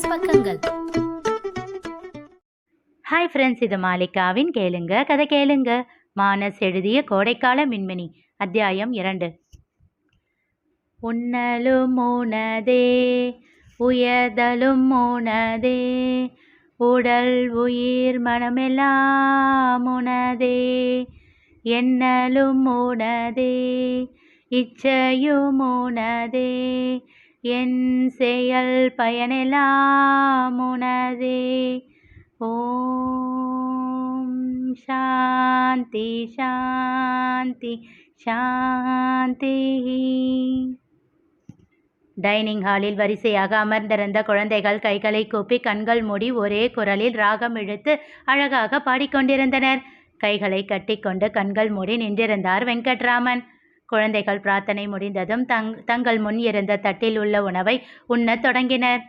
Plus பக்கங்கள். Hi friends இது மாலிகாவின் கேளுங்க கதை கேளுங்க. மானஸ் எழுதிய கோடைக்கால மின்மினி அத்தியாயம் இரண்டு. உன்னலும் உனதே உயர்தலும் உனதே உடல் உயிர் மனமெல்லாம் உனதே என்னலும் உனதே இச்சையும் உனதே என் செயல் பயனெல்லாம் உனதே. ஓம் சாந்தி சாந்தி சாந்தி. டைனிங் ஹாலில் வரிசையாக அமர்ந்திருந்த குழந்தைகள் கைகளை கூப்பி கண்கள் மூடி ஒரே குரலில் ராகம் இழுத்து அழகாக பாடிக்கொண்டிருந்தனர். கைகளை கட்டிக்கொண்டு கண்கள் மூடி நின்றிருந்தார் வெங்கட்ராமன். குழந்தைகள் பிரார்த்தனை முடிந்ததும் தங் தங்கள் முன் இருந்த தட்டில் உள்ள உணவை உண்ணத் தொடங்கினர்.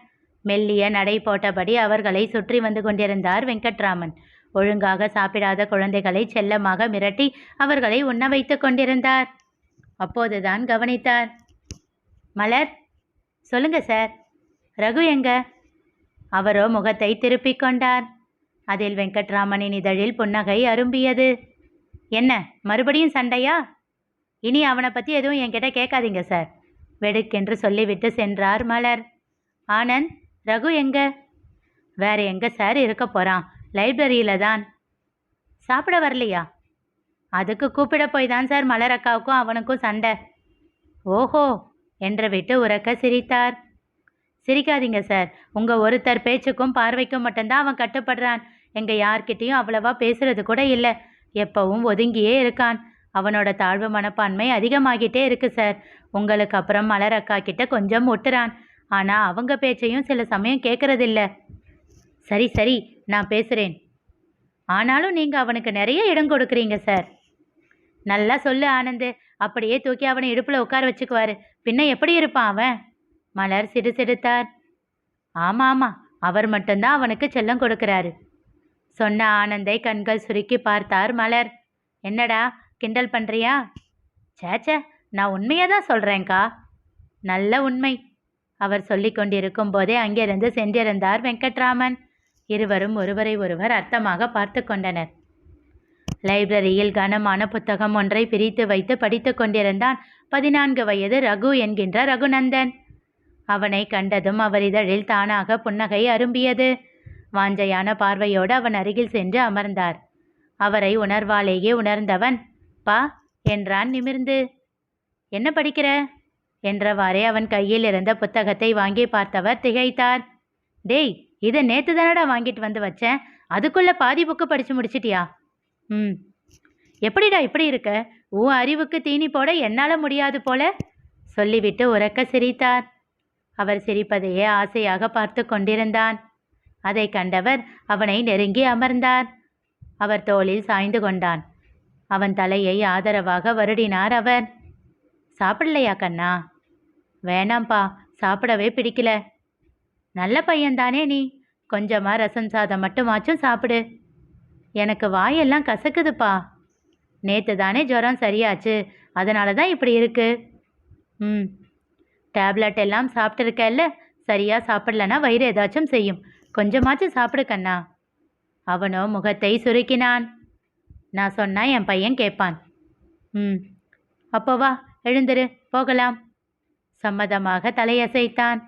மெல்லிய நடை போட்டபடி அவர்களை சுற்றி வந்து கொண்டிருந்தார் வெங்கட்ராமன். ஒழுங்காக சாப்பிடாத குழந்தைகளை செல்லமாக மிரட்டி அவர்களை உண்ண வைத்துக் கொண்டிருந்தார். அப்போதுதான் கவனித்தார். மலர் சொல்லுங்க சார். ரகு எங்க? அவரோ முகத்தை திருப்பிக் கொண்டார். அதில் வெங்கட்ராமனின் இதழில் புன்னகை அரும்பியது. என்ன மறுபடியும் சண்டையா? இனி அவனை பற்றி எதுவும் என்கிட்ட கேட்காதீங்க சார். வெடுக்கென்று சொல்லிவிட்டு சென்றார் மலர். ஆனந்த் ரகு எங்க? வேற எங்க சார் இருக்க போறான்? லைப்ரரியில தான். சாப்பிட வரலையா? அதுக்கு கூப்பிட போய் தான் சார் மலர் அக்காவுக்கும் அவனுக்கும் சண்டை. ஓஹோ என்று விட்டு உறக்க சிரித்தார். சிரிக்காதீங்க சார். உங்க ஒருத்தர் பேச்சுக்கும் பார்வைக்கும் மட்டும்தான் அவன் கட்டுப்படுறான். எங்க யார்கிட்டயும் அவ்வளவா பேசுறது கூட இல்லை. எப்பவும் ஒதுங்கியே இருக்கான். அவனோட தாழ்வு மனப்பான்மை அதிகமாகிட்டே இருக்கு சார். உங்களுக்கு அப்புறம் மலர் அக்கா கிட்ட கொஞ்சம் ஒட்டுறான். ஆனா அவங்க பேச்சையும் சில சமயம் கேட்கறதில்ல சரி சரி நான் பேசுறேன். ஆனாலும் நீங்க அவனுக்கு நிறைய இடம் கொடுக்குறீங்க சார். நல்லா சொல்லு ஆனந்து. அப்படியே தூக்கி அவனை இடுப்புல உட்கார வச்சுக்குவாரு. பின்ன எப்படி இருப்பான் அவன்? மலர் சிடுசிடுத்தார். ஆமா ஆமா அவர் மட்டும்தான் அவனுக்கு செல்லம் கொடுக்கிறாரு. சொன்ன ஆனந்தை கண்கள் சுருக்கி பார்த்தார் மலர். என்னடா கிண்டல் பண்ணுறியா சேச்சே நான் உண்மையை தான் சொல்கிறேங்க்கா நல்ல உண்மை. அவர் சொல்லிக் கொண்டிருக்கும் போதே அங்கிருந்து சென்றிருந்தார் வெங்கட்ராமன். இருவரும் ஒருவரை ஒருவர் அர்த்தமாக பார்த்து கொண்டனர். லைப்ரரியில் கனமான புத்தகம் ஒன்றை பிரித்து வைத்து படித்து கொண்டிருந்தான் பதினான்கு வயது ரகு என்கின்ற ரகுநந்தன். அவனை கண்டதும் அவர் இதழில் தானாக புன்னகை அரும்பியது. வாஞ்சையான பார்வையோடு அவன் அருகில் சென்று அமர்ந்தார். அவரை உணர்வாலேயே உணர்ந்தவன் பா என்றான் நிமிர்ந்து. என்ன படிக்கிற? என்றவாறே அவன் கையில் இருந்த புத்தகத்தை வாங்கி பார்த்தவர் திகைத்தார். டேய் இதை நேத்து தானடா வாங்கிட்டு வந்து வச்சேன். அதுக்குள்ள பாதி புக்கு படிச்சு முடிச்சிட்டியா? ம். எப்படிடா இப்படி இருக்க? உன் அறிவுக்கு தீனி போட என்னால் முடியாது போல? சொல்லிவிட்டு உறக்க சிரித்தார். அவர் சிரிப்பதையே ஆசையாக பார்த்து கொண்டிருந்தான். அதை கண்டவர் அவனை நெருங்கி அமர்ந்தார். அவர் தோளில் சாய்ந்து கொண்டான். அவன் தலையை ஆதரவாக வருடினார் அவர். சாப்பிடலையா கண்ணா? வேணாம்ப்பா சாப்பிடவே பிடிக்கல. நல்ல பையன்தானே நீ? கொஞ்சமாக ரசம் சாதம் மட்டுமாச்சும் சாப்பிடு. எனக்கு வாயெல்லாம் கசக்குதுப்பா. நேற்று தானே ஜுரம் சரியாச்சு. அதனால தான் இப்படி இருக்கு. ம். டேப்லெட் எல்லாம் சாப்பிட்டுருக்கல்ல? சரியாக சாப்பிடலனா வயிறு ஏதாச்சும் செய்யும். கொஞ்சமாச்சும் சாப்பிடு கண்ணா. அவனோ முகத்தை சுருக்கினான். நான் சொன்னால் என் பையன் கேட்பான். ம். அப்போ வா எழுந்துரு போகலாம். சம்மதமாக தலையசைத்தான்.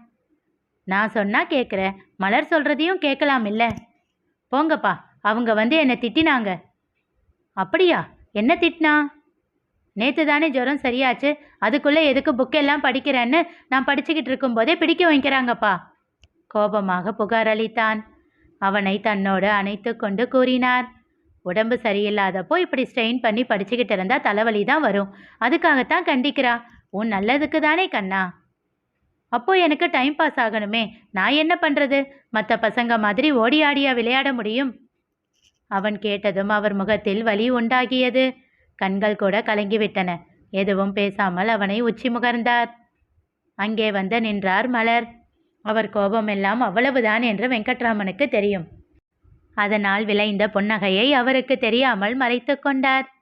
நான் சொன்னா கேட்குற மலர் சொல்றதையும் கேட்கலாம் இல்ல. போங்கப்பா அவங்க வந்து என்னை திட்டினாங்க. அப்படியா? என்ன திட்டினா நேற்று தானே ஜுரம் சரியாச்சு அதுக்குள்ளே எதுக்கு புக்கெல்லாம் படிக்கிறேன்னு நான் படிச்சுக்கிட்டு இருக்கும்போதே பிடிக்க வைக்கிறாங்கப்பா. கோபமாக புகார் அளித்தான். அவனை தன்னோடு அணைத்து கொண்டு கூறினார். உடம்பு சரியில்லாதப்போ இப்படி ஸ்ட்ரெயின் பண்ணி படிச்சுக்கிட்டு இருந்தா தலைவலி தான் வரும். அதுக்காகத்தான் கண்டிக்கிறா. உன் நல்லதுக்கு தானே கண்ணா? அப்போ எனக்கு டைம் பாஸ் ஆகணுமே. நான் என்ன பண்றது? மற்ற பசங்க மாதிரி ஓடி ஆடியா விளையாட முடியும்? அவன் கேட்டதும் அவர் முகத்தில் வலி உண்டாகியது. கண்கள் கூட கலங்கிவிட்டன. எதுவும் பேசாமல் அவனை உச்சி முகர்ந்தார். அங்கே வந்து நின்றார் மலர். அவர் கோபமெல்லாம் அவ்வளவுதான் என்று வெங்கட்ராமனுக்கு தெரியும். அதனால் விளைந்த புன்னகையை அவருக்கு தெரியாமல் மறைத்து கொண்டார்.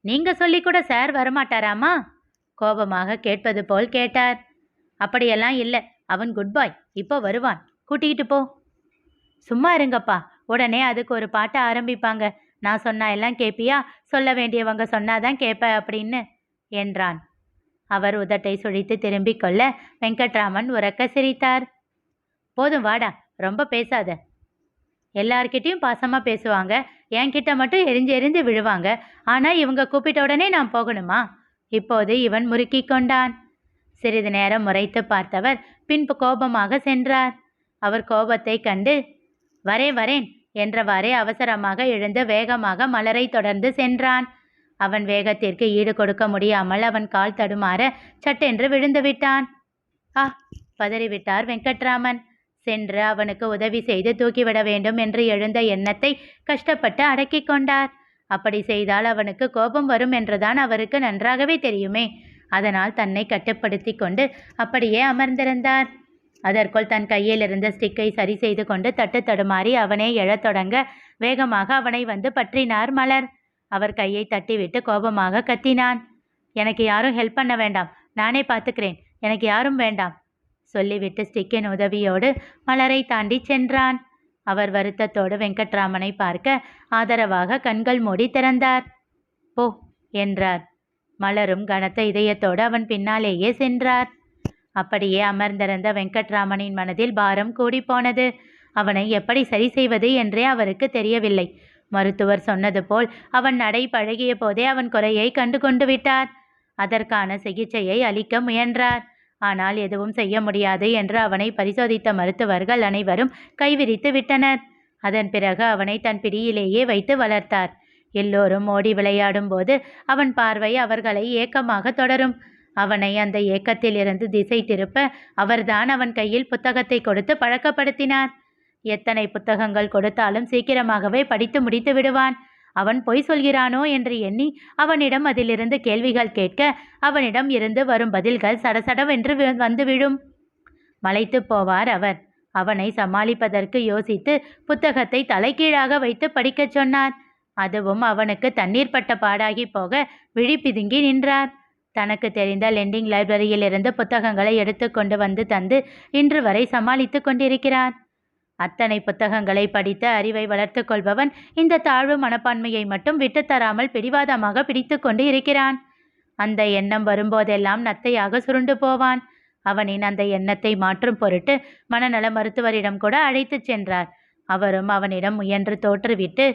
நீங்க சொல்லி கூட சார் வரமாட்டாராமா? கோபமாக கேட்பது போல் கேட்டார். அப்படியெல்லாம் இல்லை. அவன் குட் பாய் இப்போ வருவான். கூட்டிகிட்டு போ. சும்மா இருங்கப்பா. உடனே அதுக்கு ஒரு பாட்டை ஆரம்பிப்பாங்க. நான் சொன்னா எல்லாம் கேப்பியா? சொல்ல வேண்டியவங்க சொன்னாதான் கேட்ப அப்படின்னு என்றான். அவர் உதட்டை சுழித்து திரும்பிக் கொள்ள வெங்கட்ராமன் உறக்க சிரித்தார். போதும் வாடா. ரொம்ப பேசாத. எல்லார்கிட்டயும் பாசமாக பேசுவாங்க. என்கிட்ட மட்டும் எரிஞ்சு எரிஞ்சு விழுவாங்க. ஆனால் இவங்க கூப்பிட்ட உடனே நான் போகணுமா? இப்போது இவன் முறுக்கி கொண்டான். சிறிது நேரம் முறைத்து பார்த்தவர் பின்பு கோபமாக சென்றார். அவர் கோபத்தை கண்டு வரேன் வரேன் என்றவாறே அவசரமாக எழுந்து வேகமாக மலரை தொடர்ந்து சென்றான். அவன் வேகத்திற்கு ஈடு கொடுக்க முடியாமல் அவன் கால் தடுமாற சட்டென்று விழுந்து விட்டான். ஆ பதறிவிட்டார் வெங்கட்ராமன். சென்று அவனுக்கு உதவி செய்து தூக்கிவிட வேண்டும் என்று எழுந்த எண்ணத்தை கஷ்டப்பட்டு அடக்கி கொண்டார். அப்படி செய்தால் அவனுக்கு கோபம் வரும் என்றுதான் அவருக்கு நன்றாகவே தெரியுமே. அதனால் தன்னை கட்டுப்படுத்தி கொண்டு அப்படியே அமர்ந்திருந்தார். அதற்குள் தன் கையில் இருந்த ஸ்டிக்கை சரி செய்து கொண்டு தட்டு தடுமாறி அவனே எழத் தொடங்க வேகமாக அவனை வந்து பற்றினார் மலர். அவர் கையை தட்டிவிட்டு கோபமாக கத்தினான். எனக்கு யாரும் ஹெல்ப் பண்ண வேண்டாம். நானே பார்த்துக்கிறேன். எனக்கு யாரும் வேண்டாம். சொல்லிவிட்டு ஸ்டிக்கின் உதவியோடு மலரை தாண்டி சென்றான். அவர் வருத்தத்தோடு வெங்கட்ராமனை பார்க்க ஆதரவாக கண்கள் மூடி திறந்தார். போ என்றார். மலரும் கனத்த இதயத்தோடு அவன் பின்னாலேயே சென்றார். அப்படியே அமர்ந்திருந்த வெங்கட்ராமனின் மனதில் பாரம் கூடிப்போனது அவனை எப்படி சரி செய்வது என்றே அவருக்கு தெரியவில்லை. மருத்துவர் சொன்னது போல் அவன் நடை பழகிய போதே அவன் குறையை கண்டு கொண்டு விட்டார். அதற்கான சிகிச்சையை அளிக்க முயன்றார். ஆனால் எதுவும் செய்ய முடியாது என்று அவனை பரிசோதித்த மருத்துவர்கள் அனைவரும் கைவிரித்து விட்டனர். அதன் பிறகு அவனை தன் பிடியிலேயே வைத்து வளர்த்தார். எல்லோரும் ஓடி விளையாடும் போது அவன் பார்வை அவர்களை ஏக்கமாக தொடரும். அவனை அந்த ஏக்கத்திலிருந்து திசை திருப்ப அவர்தான் அவன் கையில் புத்தகத்தை கொடுத்து பழக்கப்படுத்தினார். எத்தனை புத்தகங்கள் கொடுத்தாலும் சீக்கிரமாகவே படித்து முடித்து விடுவான். அவன் பொய் சொல்கிறானோ என்று எண்ணி அவனிடம் அதிலிருந்து கேள்விகள் கேட்க அவனிடம் இருந்து வரும் பதில்கள் சடசடவென்று வந்துவிடும். வந்து விழும் மலைத்து போவார் அவர். அவனை சமாளிப்பதற்கு யோசித்து புத்தகத்தை தலைகீழாக வைத்து படிக்கச் சொன்னார். அதுவும் அவனுக்கு தண்ணீர் பட்ட பாடாகி போக விழி பிதுங்கி நின்றார். தனக்கு தெரிந்த லெண்டிங் லைப்ரரியிலிருந்து புத்தகங்களை எடுத்துக்கொண்டு வந்து தந்து இன்று வரை சமாளித்து கொண்டிருக்கிறார். அத்தனை புத்தகங்களை படித்த அறிவை வளர்த்து கொள்பவன் இந்த தாழ்வு மனப்பான்மையை மட்டும் விட்டுத்தராமல் பிடிவாதமாக பிடித்து கொண்டு இருக்கிறான். அந்த எண்ணம் வரும்போதெல்லாம் நத்தையாக சுருண்டு போவான். அவனின் அந்த எண்ணத்தை மாற்றும் பொருட்டு மனநல மருத்துவரிடம் கூட அழைத்துச் சென்றார். அவரும் அவனிடம் முயன்று தோற்றுவிட்டு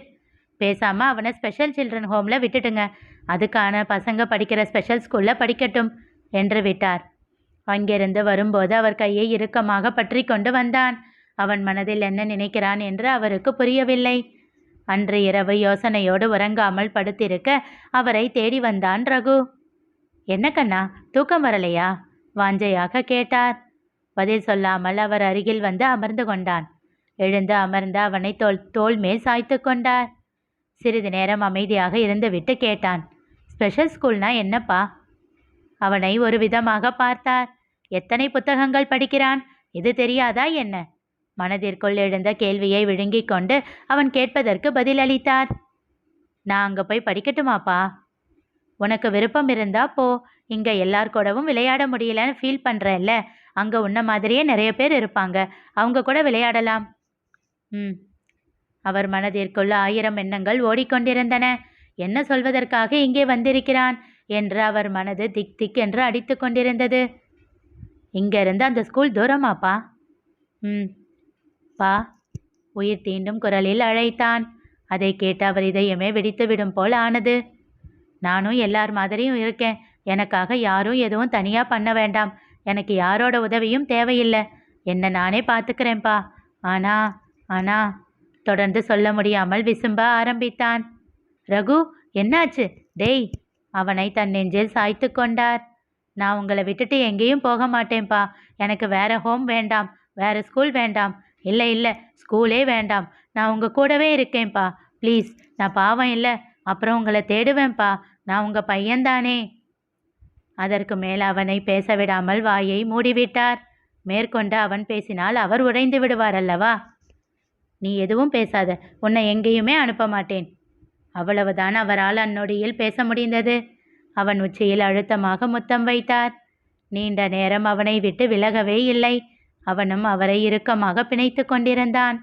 பேசாம அவனை ஸ்பெஷல் சில்ட்ரன் ஹோம்ல விட்டுடுங்க அதுக்கான பசங்க படிக்கிற ஸ்பெஷல் ஸ்கூல்ல படிக்கட்டும் என்று விட்டார். அங்கிருந்து வரும்போது அவர் கையை இறுக்கமாக பற்றி கொண்டு வந்தான். அவன் மனதில் என்ன நினைக்கிறான் என்று அவருக்கு புரியவில்லை. அன்று இரவு யோசனையோடு உறங்காமல் படுத்திருக்க அவரை தேடி வந்தான் ரகு. என்ன கண்ணா தூக்கம் வரலையா? வாஞ்சையாக கேட்டார். பதில் சொல்லாமல் அவர் அருகில் வந்து அமர்ந்து கொண்டான். எழுந்து அமர்ந்து அவனை தோல் தோல் மேல் சாய்த்து கொண்டார். சிறிது நேரம் அமைதியாக இருந்துவிட்டு கேட்டான். ஸ்பெஷல் ஸ்கூல்னா என்னப்பா? அவனை ஒரு விதமாக பார்த்தார். எத்தனை புத்தகங்கள் படிக்கிறான்? இது தெரியாதா என்ன? மனதிற்குள் எழுந்த கேள்வியை விழுங்கிக் கொண்டு அவன் கேட்பதற்கு பதிலளித்தார். நான் அங்கே போய் படிக்கட்டுமாப்பா? உனக்கு விருப்பம் இருந்தா போ. இங்க எல்லார் கூடவும் விளையாட முடியலன்னு ஃபீல் பண்றல்ல. அங்க உன்ன மாதிரியே நிறைய பேர் இருப்பாங்க. அவங்க கூட விளையாடலாம். ம். அவர் மனதிற்குள் ஆயிரம் எண்ணங்கள் ஓடிக்கொண்டிருந்தன. என்ன சொல்வதற்காக இங்கே வந்திருக்கிறான்? என்று அவர் மனது திக் திக் என்று அடித்து கொண்டிருந்தது. இங்கிருந்து அந்த ஸ்கூல் தூரமாப்பா? ம். பா உயிர் தீண்டும் குரலில் அழைத்தான். அதை கேட்டு அவர் இதயமே வெடித்துவிடும் போல் ஆனது. நானும் எல்லார் மாதிரியும் இருக்கேன். எனக்காக யாரும் எதுவும் தனியாக பண்ண வேண்டாம். எனக்கு யாரோட உதவியும் தேவையில்லை. என்ன நானே பார்த்துக்கிறேன்ப்பா. ஆனா ஆனா தொடர்ந்து சொல்ல முடியாமல் விசும்ப ஆரம்பித்தான். ரகு என்னாச்சு? டேய் அவனை தன் நெஞ்சில் சாய்த்து கொண்டார். நான் உங்களை விட்டுட்டு எங்கேயும் போக மாட்டேன்ப்பா. எனக்கு வேற ஹோம் வேண்டாம். வேற ஸ்கூல் வேண்டாம். இல்லை இல்லை. ஸ்கூலே வேண்டாம். நான் உங்கள் கூடவே இருக்கேன்ப்பா. ப்ளீஸ். நான் பாவம் இல்லை. அப்புறம் உங்களை தேடுவேன்ப்பா. நான் உங்கள் பையன்தானே. அதற்கு மேல் அவனை பேச விடாமல் வாயை மூடிவிட்டார். மேற்கொண்டு அவன் பேசினால் அவர் உடைந்து விடுவார் அல்லவா? நீ எதுவும் பேசாத. உன்னை எங்கேயுமே அனுப்ப மாட்டேன். அவ்வளவுதான் அவரால் அந்நொடியில் பேச முடிந்தது. அவன் உச்சியில் அழுத்தமாக முத்தம் வைத்தார். நீண்ட நேரம் அவனை விட்டு விலகவே இல்லை. அவனும் அவரை இறுக்கமாக பிணைத்து கொண்டிருந்தான்.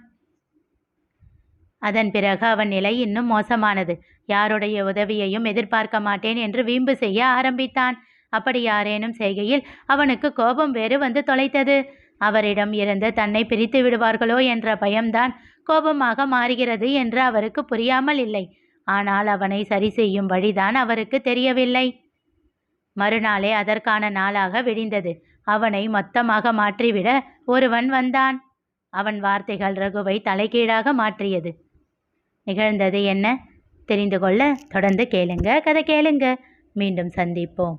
அதன் பிறகு அவன் நிலை இன்னும் மோசமானது. யாருடைய உதவியையும் எதிர்பார்க்க மாட்டேன் என்று வீம்பு செய்ய ஆரம்பித்தான். அப்படி யாரேனும் செய்கையில் அவனுக்கு கோபம் வேறு வந்து தொலைத்தது. அவரிடம் இருந்து தன்னை பிரித்து விடுவார்களோ என்ற பயம்தான் கோபமாக மாறுகிறது என்று அவருக்கு புரியாமல் இல்லை. ஆனால் அவனை சரி செய்யும் வழிதான் அவருக்கு தெரியவில்லை. மறுநாளே அதற்கான நாளாக விடிந்தது. அவனை மொத்தமாக மாற்றிவிட ஒருவன் வந்தான். அவன் வார்த்தைகள் ரகுவை தலைகீழாக மாற்றியது. நிகழ்ந்தது என்ன? தெரிந்து கொள்ள தொடர்ந்து கேளுங்க. கதை கேளுங்க. மீண்டும் சந்திப்போம்.